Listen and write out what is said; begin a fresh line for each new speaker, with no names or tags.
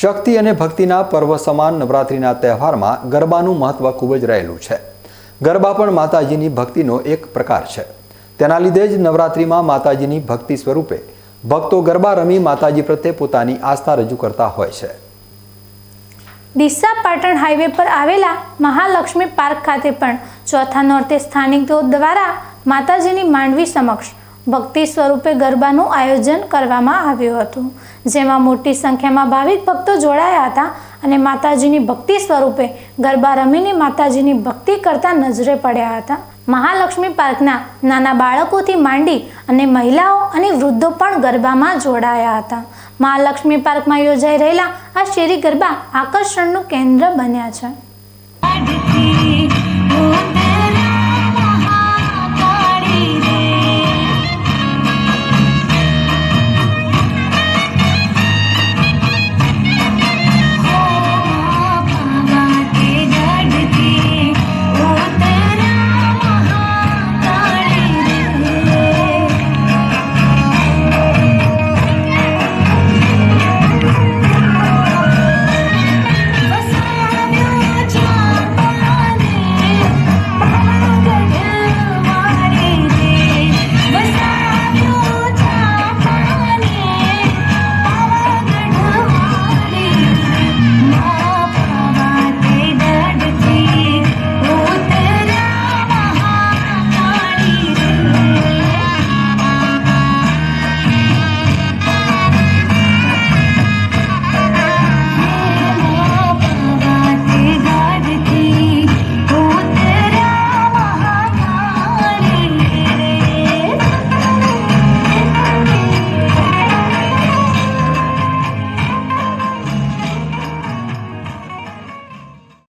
શક્તિ અને ભક્તિના પર્વ સમાન નવરાત્રિના તહેવારમાં ગરબાનું મહત્વ ખૂબ જ રહેલું છે. ગરબા પણ માતાજીની ભક્તિનો એક પ્રકાર છે. તેના લીધે જ નવરાત્રિમાં માતાજીની ભક્તિ સ્વરૂપે ભક્તો ગરબા રમી માતાજી પ્રત્યે પોતાની આસ્થા રજૂ કરતા હોય છે.
ડીસા પાટણ હાઈવે પર આવેલા મહાલક્ષ્મી પાર્ક ખાતે પણ ચોથા નોર્તે સ્થાનિકો દ્વારા માતાજીની માંડવી સમક્ષ ભક્તિ સ્વરૂપે ગરબાનું આયોજન કરવામાં આવ્યું હતું. જેમાં મોટી સંખ્યામાં ભાવિક ભક્તો જોડાયા હતા અને માતાજીની ભક્તિ સ્વરૂપે ગરબા રમીને માતાજીની ભક્તિ કરતા નજરે પડ્યા હતા. મહાલક્ષ્મી પાર્કના નાના બાળકોથી માંડી અને મહિલાઓ અને વૃદ્ધો પણ ગરબામાં જોડાયા હતા. મહાલક્ષ્મી પાર્કમાં યોજાઈ રહેલા આ શેરી ગરબા આકર્ષણનું કેન્દ્ર બન્યા છે.